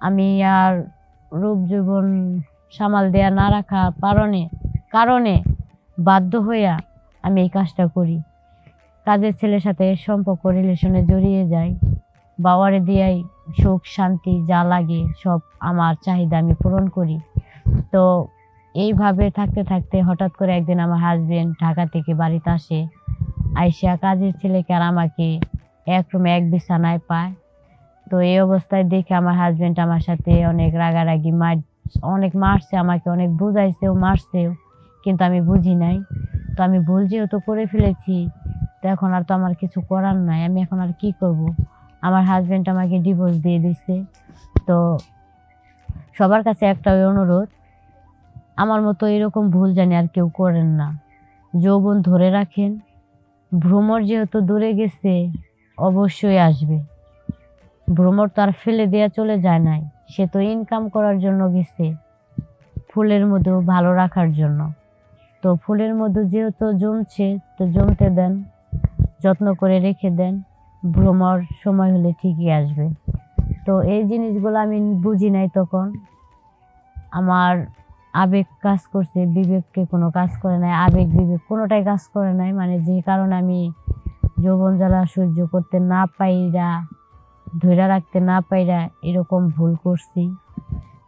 আমি আর রূপ জীবন সামাল দেয়া না রাখা কারণে কারণে বাধ্য হইয়া আমি এই কাজটা করি। কাজের ছেলের সাথে সম্পর্ক রিলেশনে জড়িয়ে যাই বাবারে দিয়াই সুখ, শান্তি যা লাগে সব আমার চাহিদা আমি পূরণ করি। তো এইভাবে থাকতে থাকতে হঠাৎ করে একদিন আমার হাজবেন্ড ঢাকা থেকে বাড়িতে আসে, আইসা কাজের ছেলেকে আর আমাকে এক রুমে এক বিছানায় পায়। তো এই অবস্থায় দেখে আমার হাজবেন্ড আমার সাথে অনেক রাগারাগি মার, অনেক মারছে আমাকে, অনেক বুঝাইছেও মারছেও কিন্তু আমি বুঝি নাই। তো আমি ভুল যেহেতু করে ফেলেছি, তো এখন আর তো আমার কিছু করার নাই, আমি এখন আর কি করব? আমার হাজবেন্ড আমাকে ডিভোর্স দিয়ে দিছে। তো সবার কাছে একটাই অনুরোধ, আমার মতো এরকম ভুল জানি আর কেউ করেন না। যৌবন ধরে রাখেন, ভ্রমর যেহেতু দূরে গেছে, অবশ্যই আসবে। ভ্রমর তো আর ফেলে দেওয়া চলে যায় নাই। সে তো ইনকাম করার জন্য গেছে, ফুলের মধ্যেও ভালো রাখার জন্য। তো ফুলের মধ্যে যেহেতু জমছে, তো জমতে দেন, যত্ন করে রেখে দেন, ভ্রমর সময় হলে ঠিকই আসবে। তো এই জিনিসগুলো আমি বুঝি নাই তখন। আমার আবেগ কাজ করছে, বিবেককে কোনো কাজ করে নাই, আবেগ বিবেক কোনোটাই কাজ করে নাই। মানে যে কারণে আমি যৌবন জ্বালা সহ্য করতে না পাইরা ধৈর্য রাখতে না পাইরা এরকম ভুল করছি।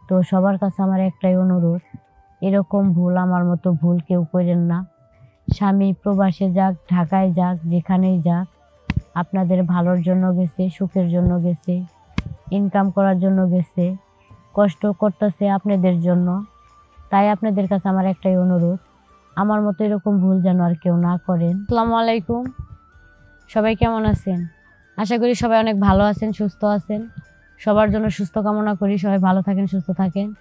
তো সবার কাছে আমার একটাই অনুরোধ, এরকম ভুল আমার মতো ভুল কেউ করেন না। স্বামী প্রবাসে যাক, ঢাকায় যাক, যেখানেই যাক, আপনাদের ভালোর জন্য গেছে, সুখের জন্য গেছে ইনকাম করার জন্য গেছে, কষ্ট করতেছে আপনাদের জন্য। তাই আপনাদের কাছে আমার একটাই অনুরোধ, আমার মতো এরকম ভুল যেন আর কেউ না করেন। আসসালামু আলাইকুম। সবাই কেমন আছেন? আশা করি সবাই অনেক ভালো আছেন, সুস্থ আছেন। সবার জন্য সুস্থ কামনা করি, সবাই ভালো থাকেন, সুস্থ থাকেন।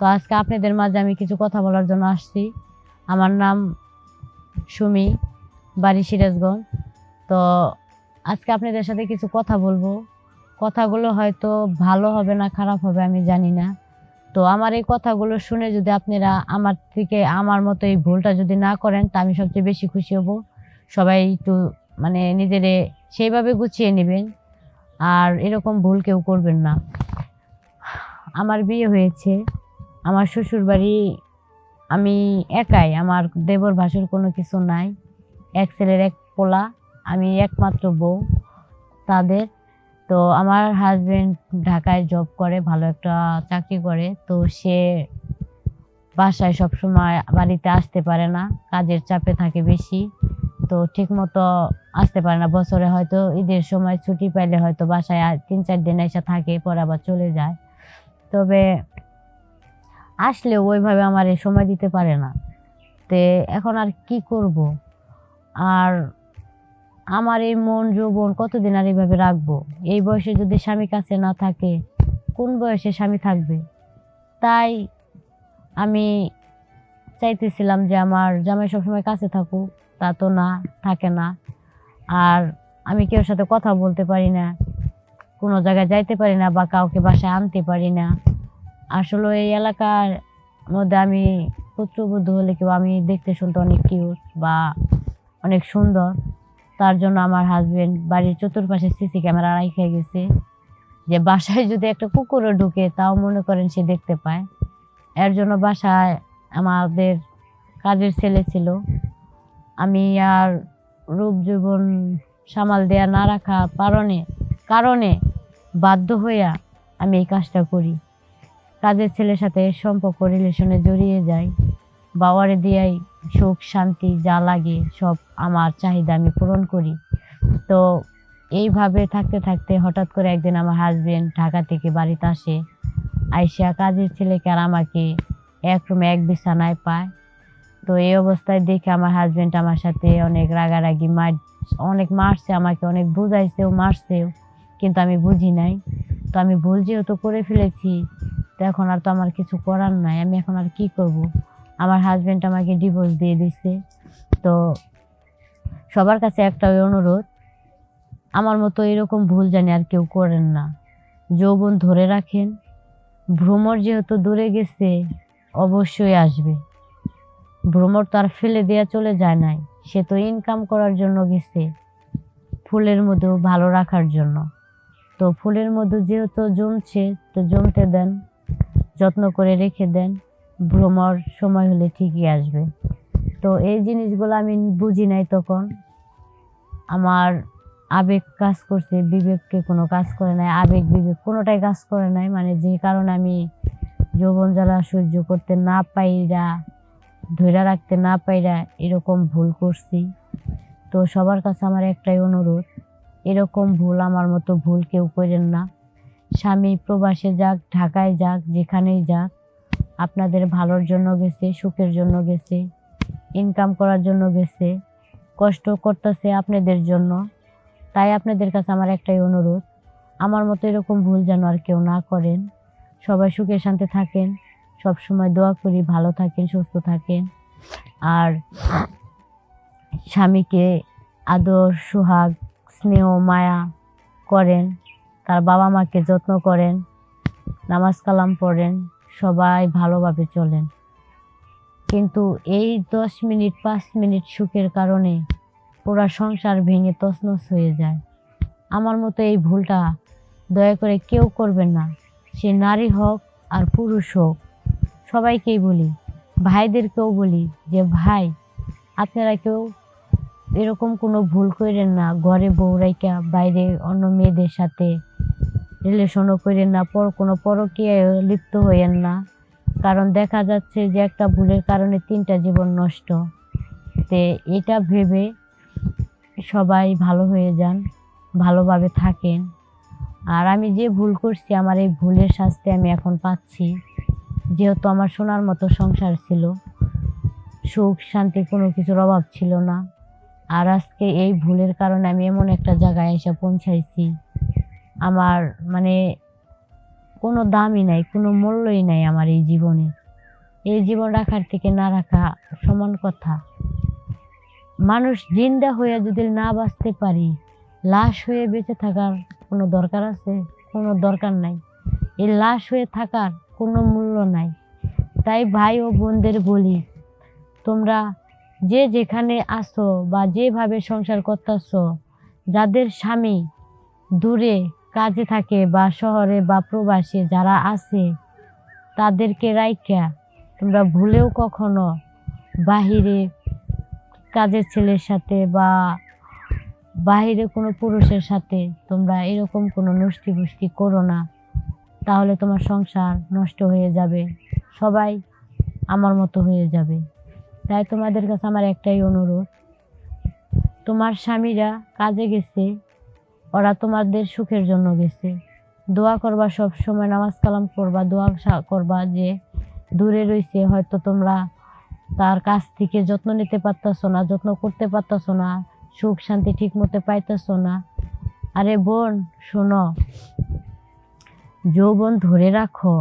তো আজকে আপনাদের মাঝে আমি কিছু কথা বলার জন্য আসছি। আমার নাম সুমি, বাড়ি সিরাজগঞ্জ। তো আজকে আপনাদের সাথে কিছু কথা বলব। কথাগুলো হয়তো ভালো হবে না, খারাপ হবে, আমি জানি না। তো আমার এই কথাগুলো শুনে যদি আপনারা আমার থেকে, আমার মতো এই ভুলটা যদি না করেন, তা আমি সবচেয়ে বেশি খুশি হব। সবাই একটু মানে নিজেরে সেইভাবে গুছিয়ে নেবেন। আর এরকম ভুল কেউ করবেন না। আমার বিয়ে হয়েছে, আমার শ্বশুর বাড়ি আমি একাই, আমার দেবর ভাসুর কোনো কিছু নাই। এক ছেলের এক পোলা, আমি একমাত্র বউ, তাদের। তো আমার হাজবেন্ড ঢাকায় জব করে, ভালো একটা চাকরি করে। তো সে বাসায় সবসময় বাড়িতে আসতে পারে না, কাজের চাপে থাকে বেশি। তো ঠিক মতো আসতে পারে না। বছরে হয়তো ঈদের সময় ছুটি পাইলে হয়তো বাসায় তিন চার দিন এসে থাকে, পরে আবার চলে যায়। তবে আসলেও ওইভাবে আমার সময় দিতে পারে না। তে এখন আর কি করব? আর আমার এই মন যৌবন কতদিন আর এইভাবে রাখব? এই বয়সে যদি স্বামী কাছে না থাকে, কোন বয়সে স্বামী থাকবে? তাই আমি চাইতেছিলাম যে আমার জামাই সবসময় কাছে থাকুক। তা তো না, থাকে না। আর আমি কেউ সাথে কথা বলতে পারি না, কোনো জায়গায় যাইতে পারি না বা কাউকে বাসায় আনতে পারি না। আসলে এই এলাকার মধ্যে আমি পুত্রবধূ হলে কেউ, আমি দেখতে শুনতে অনেক কিউট বা অনেক সুন্দর। তার জন্য আমার হাজবেন্ড বাড়ির চতুর্পাশে সিসি ক্যামেরা রাখে গেছে। যে বাসায় যদি একটা কুকুরও ঢুকে, তাও মনে করেন সে দেখতে পায়। এর জন্য বাসায় আমাদের কাজের ছেলে ছিল। আমি আর রূপ জীবন সামাল দেয়া না রাখা কারণে কারণে বাধ্য হইয়া আমি এই কাজটা করি। কাজের ছেলের সাথে সম্পর্ক রিলেশনে জড়িয়ে যাই। বাবারে দিয়াই সুখ, শান্তি যা লাগে সব আমার চাহিদা আমি পূরণ করি। তো এইভাবে থাকতে থাকতে হঠাৎ করে একদিন আমার হাজবেন্ড ঢাকা থেকে বাড়িতে আসে। আইসা কাজের ছেলেকে আর আমাকে এক রুমে এক বিছানায় পায়। তো এই অবস্থায় দেখে আমার হাজবেন্ড আমার সাথে অনেক রাগারাগি মার, অনেক মারছে আমাকে, অনেক বুঝাইছেও মারছেও কিন্তু আমি বুঝি নাই। তো আমি ভুল যেহেতু করে ফেলেছি, তো এখন আর তো আমার কিছু করার নাই। আমি এখন আর কি করব? আমার হাজবেন্ড আমাকে ডিভোর্স দিয়ে দিছে। তো সবার কাছে একটাই অনুরোধ, আমার মতো এরকম ভুল জানি আর কেউ করেন না। যৌবন ধরে রাখেন, ভ্রমর যেহেতু দূরে গেছে, অবশ্যই আসবে। ভ্রমর তো আর ফেলে দেওয়া চলে যায় নাই। সে তো ইনকাম করার জন্য গেছে, ফুলের মধ্যেও ভালো রাখার জন্য। তো ফুলের মধ্যে যেহেতু জমছে, তো জমতে দেন, যত্ন করে রেখে দেন, ভ্রমর সময় হলে ঠিকই আসবে। তো এই জিনিসগুলো আমি বুঝি নাই তখন। আমার আবেগ কাজ করছে, বিবেককে কোনো কাজ করে নাই, আবেগ বিবেক কোনোটাই কাজ করে নাই। মানে যে কারণে আমি যৌবন জ্বালা সহ্য করতে না পাইরা ধৈর্য রাখতে না পাইরা এরকম ভুল করছি। তো সবার কাছে আমার একটাই অনুরোধ, এরকম ভুল আমার মতো ভুল কেউ করেন না। স্বামী প্রবাসে যাক, ঢাকায় যাক, যেখানেই যাক, আপনাদের ভালোর জন্য গেছে, সুখের জন্য গেছে ইনকাম করার জন্য গেছে, কষ্ট করতেছে আপনাদের জন্য। তাই আপনাদের কাছে আমার একটাই অনুরোধ, আমার মতো এরকম ভুল যেন আর কেউ না করেন। সবাই সুখে শান্তি থাকেন। সব সময় দোয়া করি, ভালো থাকেন, সুস্থ থাকেন। আর স্বামীকে আদর, সুহাগ, স্নেহ, মায়া করেন, তার বাবা মাকে যত্ন করেন, নামাজ কালাম পড়েন, সবাই ভালোভাবে চলেন। কিন্তু এই দশ মিনিট, পাঁচ মিনিট সুখের কারণে পুরা সংসার ভেঙে তছনছ হয়ে যায়। আমার মতো এই ভুলটা দয়া করে কেউ করবেন না। সে নারী হোক আর পুরুষ হোক। সবাইকেই বলি, ভাইদেরকেও বলি যে, ভাই, আপনারা কেউ এরকম কোনো ভুল করেন না। ঘরে বউ রাইকা বাইরে অন্য মেয়েদের সাথে রিলেশনও করেন না। পর, কোনো পরকীয়ায় লিপ্ত হইয়েন না। কারণ দেখা যাচ্ছে যে, একটা ভুলের কারণে তিনটা জীবন নষ্ট। তে এটা ভেবে সবাই ভালো হয়ে যান, ভালোভাবে থাকেন। আর আমি যে ভুল করছি, আমার এই ভুলের শাস্তি আমি এখন পাচ্ছি। যেহেতু আমার সোনার মতো সংসার ছিল, সুখ শান্তি কোনো কিছুর অভাব ছিল না। আর আজকে এই ভুলের কারণে আমি এমন একটা জায়গায় এসে পৌঁছাইছি। আমার মানে কোনো দামই নাই, কোনো মূল্যই নাই আমার এই জীবনে। এই জীবন রাখার থেকে না রাখা সমান কথা। মানুষ জিন্দা হয়ে যদি না বাঁচতে পারি, লাশ হয়ে বেঁচে থাকার কোনো দরকার আছে? কোনো দরকার নাই। এই লাশ হয়ে থাকার কোনো নাই। তাই ভাই ও বোনদের বলি, তোমরা যে যেখানে আসো বা যেভাবে সংসার করতেছো, যাদের স্বামী দূরে কাজে থাকে বা শহরে বা প্রবাসে যারা আছে, তাদেরকে রাইখা তোমরা ভুলেও কখনো বাহিরে কাজের ছেলের সাথে বা বাহিরে কোনো পুরুষের সাথে তোমরা এরকম কোনো নষ্টি পুষ্টি করো না। তাহলে তোমার সংসার নষ্ট হয়ে যাবে। সবাই আমার মতো হয়ে যাবে। তাই তোমাদের কাছে আমার একটাই অনুরোধ। তোমার স্বামীরা কাজে গেছে, ওরা তোমাদের সুখের জন্য গেছে। দোয়া করবা সব সময়, নামাজ কালাম করবা, দোয়া করবা যে দূরে রইছে, হয়তো তোমরা তার কাছ থেকে যত্ন নিতে পারতেছো না, যত্ন করতে পারতেছো না, সুখ শান্তি ঠিক মতো পাইতেছো না। আরে বোন, শোনো যৌবন ধরে রাখো।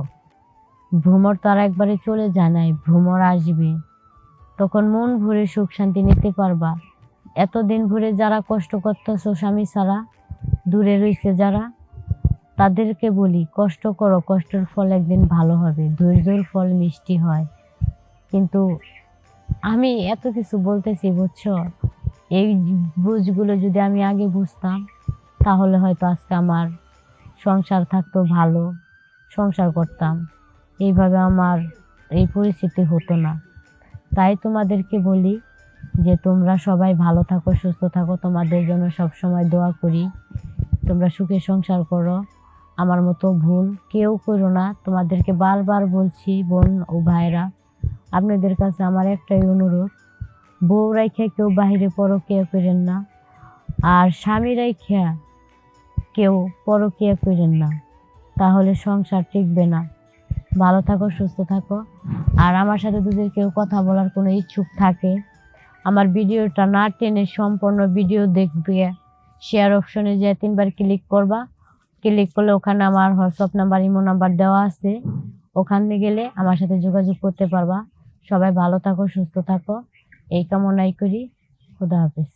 ভ্রমর তো আর একবারে চলে যায় নাই, ভ্রমর আসবে। তখন মন ভরে সুখ শান্তি নিতে পারবা। এতদিন ভরে যারা কষ্ট করতেছো স্বামী ছাড়া, দূরে রয়েছে যারা, তাদেরকে বলি, কষ্ট করো, কষ্টের ফল একদিন ভালো হবে, ধৈর্যের ফল মিষ্টি হয়। কিন্তু আমি এত কিছু বলতেছি, বুঝছ? এই বুঝগুলো যদি আমি আগে বুঝতাম, তাহলে হয়তো আজকে আমার সংসার থাকতো ভালো, সংসার করতাম। এইভাবে আমার এই পরিস্থিতি হতো না। তাই তোমাদেরকে বলি যে তোমরা সবাই ভালো থাকো, সুস্থ থাকো। তোমাদের জন্য সব সময় দোয়া করি। তোমরা সুখে সংসার করো। আমার মতো ভুল কেউ করো না। তোমাদেরকে বারবার বলছি, বোন ও ভাইরা আপনাদের কাছে আমার একটাই অনুরোধ। বউ রাইখা কেউ বাহিরে পরকিয়া করেন না। আর স্বামী রাইখা কেউ পরকিয়া করেন না। তাহলে সংসার টিকবে না। ভালো থাকো, সুস্থ থাকো। আর আমার সাথে যদি কেউ কথা বলার কোনো ইচ্ছুক থাকে, আমার ভিডিওটা না টেনে সম্পূর্ণ ভিডিও দেখবে। শেয়ার অপশনে যে তিনবার ক্লিক করবা। ক্লিক করলে ওখানে আমার হোয়াটসঅ্যাপ নাম্বার, ইমো নাম্বার দেওয়া আছে। ওখানে গেলে আমার সাথে যোগাযোগ করতে পারবা। সবাই ভালো থাকো, সুস্থ থাকো। এই কামনাই করি। খুদা হাফেজ।